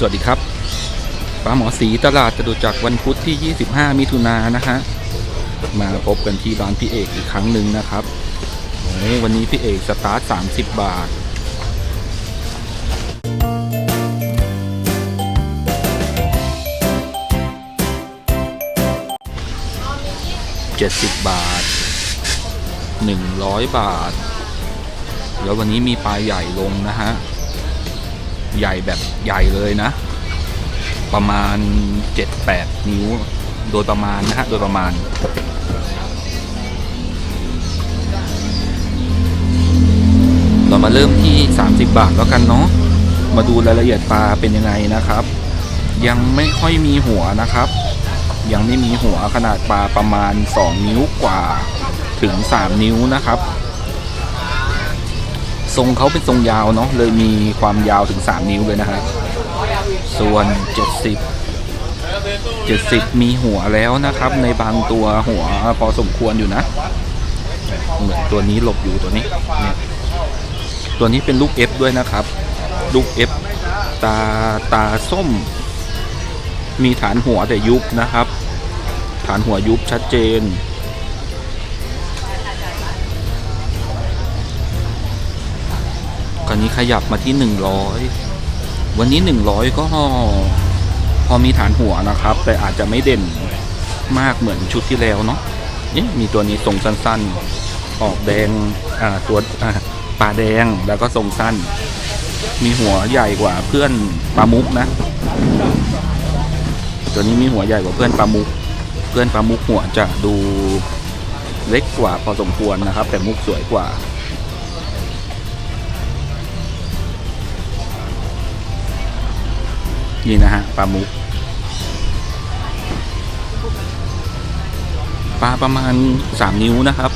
สวัสดีครับปลาหมอสีตลาดจตุจักรวันพุธที่ 25 มิถุนายนนะฮะมาพบกันที่ร้านพี่เอกอีกครั้งหนึ่งนะครับโอ้วันนี้พี่เอกสตาร์ท 30 บาท70บาท100บาท แล้ววันนี้มีปลาใหญ่ลงนะฮะ ใหญ่แบบใหญ่เลยนะ ประมาณ 7-8 นิ้ว โดยประมาณนะฮะ โดยประมาณเรามาเริ่มที่ 30 บาทแล้วกันเนาะ มาดูรายละเอียดปลาเป็นยังไงนะครับ ยังไม่ค่อยมีหัวนะครับ ยังไม่มีหัวขนาดปลาประมาณ 2 นิ้วกว่าถึง 3 นิ้วนะครับ ทรงเขาเป็นทรงยาวเนาะเลยมีความยาวถึง 3 นิ้วเลยนะฮะส่วน 70 70 มีหัวแล้วนะครับ ในบางตัวหัวพอสมควรอยู่นะ เหมือนตัวนี้หลบอยู่ตัวนี้เนี่ยตัวนี้เป็นลูก F ด้วยนะครับ ลูก F ตาตาส้ม มีฐานหัวแต่ยุบนะครับ ฐานหัวยุบชัดเจน คราวนี้ขยับมาที่ 100 วันนี้ 100 ก็ พอมีฐานหัวนะครับ แต่อาจจะไม่เด่นมากเหมือนชุดที่แล้วเนาะนี่มีตัวนี้ทรงสั้นๆ ออกแดงตัวปลาแดงแล้วก็ทรงสั้น มีหัวใหญ่กว่าเพื่อนปลามุกนะ ตัวนี้มีหัวใหญ่กว่าเพื่อนปลามุก เพื่อนปลามุกหัวจะดูเล็กกว่าพอสมควรนะครับ แต่มุกสวยกว่า นี่นะฮะปลามุกปลาประมาณ3นิ้วนะครับ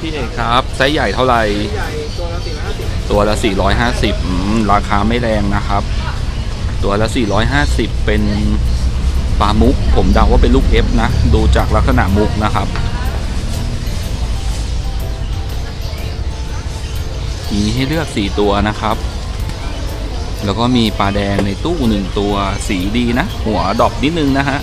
พี่เอกครับไซส์ใหญ่เท่าไหร่ตัวละสี่ร้อยห้าสิบตัวละ450อืมราคาไม่แรงนะครับ ตัวละ450เป็นปลามุก ผมเดาว่าเป็นลูกเอฟนะ ดูจากลักษณะมุกนะครับมีให้เลือก4ตัวนะครับ แล้วก็มีปลาแดงในตู้หนึ่งตัวสีดีนะ หัวดอกนิดนึงนะฮะ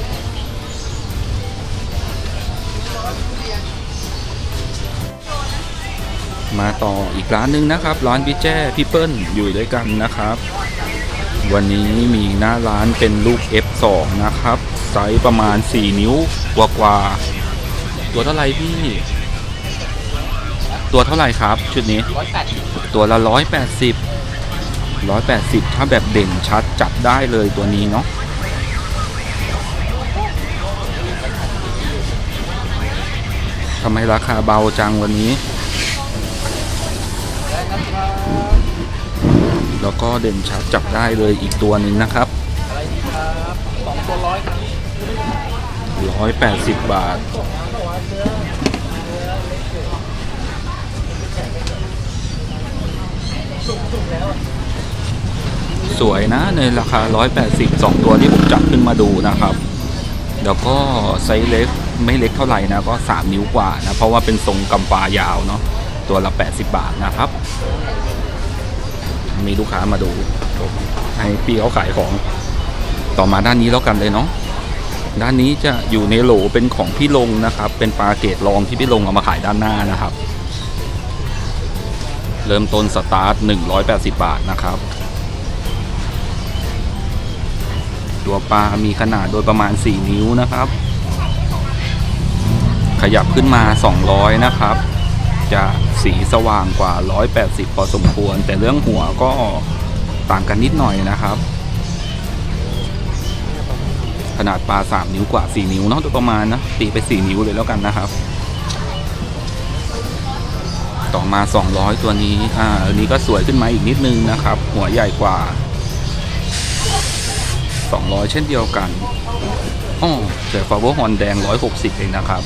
มาต่ออีกร้านหนึ่งนะครับ ร้านพี่แจ้พี่เปิ้ลอยู่ด้วยกันนะครับ วันนี้มีหน้าร้านเป็นลูก F2 นะครับ ไซส์ประมาณ 4 นิ้วกว่ากว่าตัวเท่าไหร่พี่ ตัวเท่าไหร่ครับ ชุดนี้ร้อยแปดสิบตัวละ 180 180 ถ้าแบบเด่นชัดจัดได้เลยตัวนี้เนาะทำไมราคาเบาจังวันนี้ แล้วก็เด่นชัดจับได้เลยอีกตัวหนึ่งนะครับสองตัวร้อยครับ180บาท สวยนะในราคา 180 2 ตัวที่ผมจับขึ้นมาดูนะครับแล้วก็ไซส์เล็กไม่เล็กเท่าไหร่นะก็ 3 นิ้วกว่านะเพราะว่าเป็นทรงกำปายาวเนาะตัวละ 80 บาทนะครับ มีลูกค้ามาดูให้พี่เขาขายของต่อมาด้านนี้แล้วกันเลยเนาะด้านนี้จะอยู่ในโหลเป็นของพี่ลงนะครับ เป็นปลาเกตรองที่พี่ลงเอามาขายด้านหน้านะครับ เริ่มต้นสตาร์ท 180 บาทนะครับ ตัวปลามีขนาดโดยประมาณ 4 นิ้วนะครับ ขยับขึ้นมา 200 นะครับ จะสีสว่างกว่า 180 พอสมควร แต่เรื่องหัวก็ต่างกันนิดหน่อยนะครับ ขนาดปลา 3 นิ้วกว่า 4 นิ้วเนาะโดยประมาณนะตีไป 4 นิ้วเลยแล้วกันนะครับ ต่อมา 200 ตัวนี้อ่าอันนี้ก็สวยขึ้นมาอีกนิดนึงนะครับ หัวใหญ่กว่า 200 เช่นเดียวกันอ๋อแต่ฟาเวอร์ฮอนแดง 160 เองนะครับ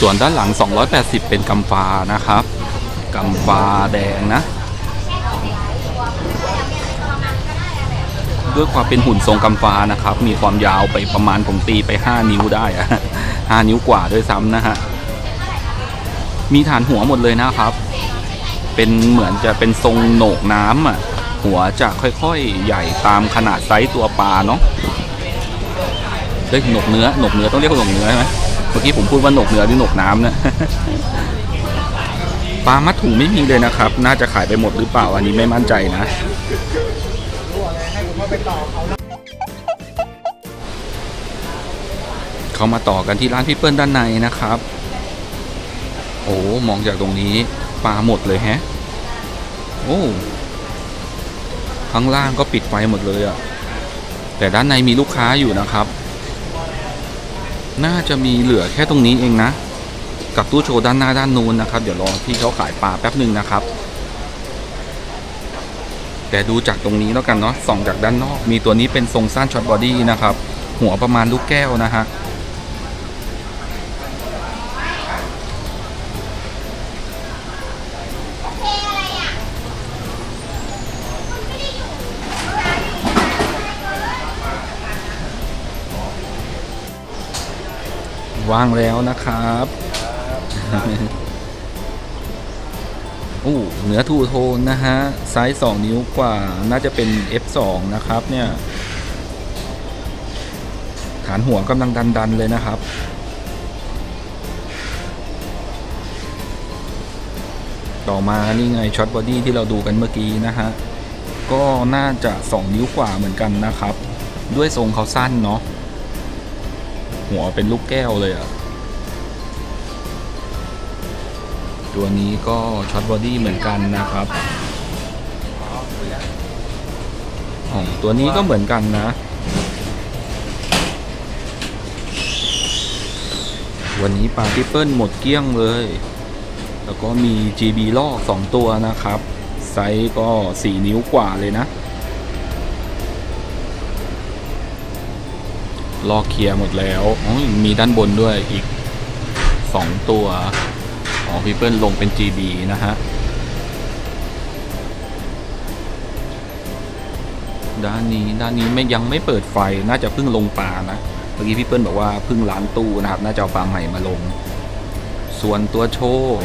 ส่วนด้านหลัง 280 เป็นกำฟ้านะครับกำฟ้าแดงนะด้วยความเป็นหุ่นทรงกำฟ้านะครับ มีความยาวไปประมาณผมตีไป 5 นิ้วได้อะ5นิ้วกว่าด้วยซ้ำนะฮะ มีฐานหัวหมดเลยนะครับ เป็นเหมือนจะเป็นทรงโหนกน้ำอะ หัวจะค่อยๆ ใหญ่ตามขนาดไซส์ตัวปลาเนาะเฮ้ยหนกเนื้อหนกเนื้อต้องเรียกว่าหนกเนื้อใช่ไหมเมื่อกี้ผมพูดว่าหนกเนื้อหรือหนกน้ำนะปลามัดถุงไม่มีเลยนะครับ น่าจะขายไปหมดหรือเปล่า อันนี้ไม่มั่นใจนะ เขามาต่อกันที่ร้านพี่เปิ้ลด้านในนะครับ โอ้มองจากตรงนี้ปลาหมดเลยแฮะ โอ้ข้างล่างก็ปิดไฟหมดเลยอะแต่ด้านในมีลูกค้าอยู่นะครับ น่าจะมีเหลือแค่ตรงนี้เองนะ กับตู้โชว์ด้านหน้าด้านนู้นนะครับ เดี๋ยวรอพี่เขาขายปลาแป๊บหนึ่งนะครับ แต่ดูจากตรงนี้แล้วกันเนาะส่องจากด้านนอก มีตัวนี้เป็นทรงสั้นช็อตบอดี้นะครับ หัวประมาณลูกแก้วนะฮะ ว่างแล้วนะครับโอ้เนื้อทูโทนนะฮะ ไซส์2 นิ้วกว่าน่าจะเป็น F2 นะครับเนี่ย ฐานหัวกำลังดัน ๆ เลยนะครับ ต่อมานี่ไงช็อตบอดี้ที่เราดูกันเมื่อกี้นะฮะ ก็น่าจะ 2 นิ้วกว่าเหมือนกันนะครับ ด้วยทรงเขาสั้นเนาะ หัวเป็นลูกแก้วเลยอะตัวนี้ก็ช็อตบอดี้เหมือนกันนะครับ อ๋อ ตัวนี้ก็เหมือนกันนะ วันนี้ปลาทิเปิลหมดเกลี้ยงเลย แล้วก็มี GB ลอก 2 ตัวนะครับ ไซส์ก็ 4 นิ้วกว่าเลยนะ ลอกเคลียร์หมดแล้วมีด้านบนด้วยอีก 2 ตัวอ๋อพี่เปิลลงเป็น GB นะฮะ ด้านนี้ด้านนี้ไม่ยังไม่เปิดไฟน่าจะเพิ่งลงปลานะเมื่อกี้พี่เปิ้ลบอกว่าเพิ่งล้างตู้นะครับ น่าจะเอาปลาใหม่มาลง ส่วนตัวโชว์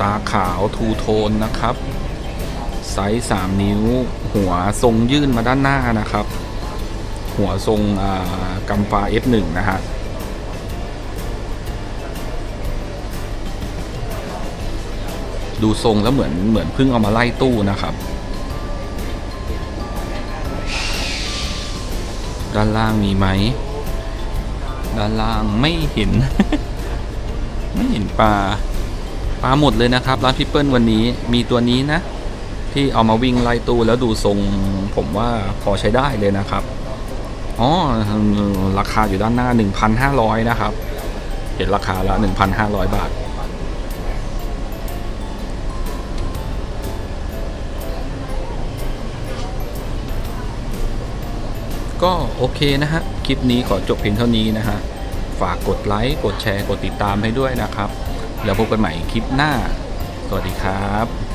ตาขาวทูโทนนะครับ ไซส์ 3 นิ้ว หัวทรงยื่นมาด้านหน้านะครับ หัวทรงอ่ากำฟ้า F1 นะฮะดูทรงแล้วเหมือนเหมือนเพิ่งเอามาไล่ตู้นะครับ ด้านล่างมีไหม ด้านล่างไม่เห็น ไม่เห็นปลาปลาหมดเลยนะครับ ร้านพิเปิลวันนี้มีตัวนี้นะ ที่เอามาวิ่งไล่ตู้แล้วดูทรงผมว่าพอใช้ได้เลยนะครับอ๋อราคาอยู่ด้านหน้า 1,500 นะครับ เห็นราคาแล้ว1,500 บาท ก็โอเคนะฮะ คลิปนี้ขอจบเพียงเท่านี้นะฮะ ฝากกดไลค์ กดแชร์ กดติดตามให้ด้วยนะครับ แล้วพบกันใหม่คลิปหน้า สวัสดีครับ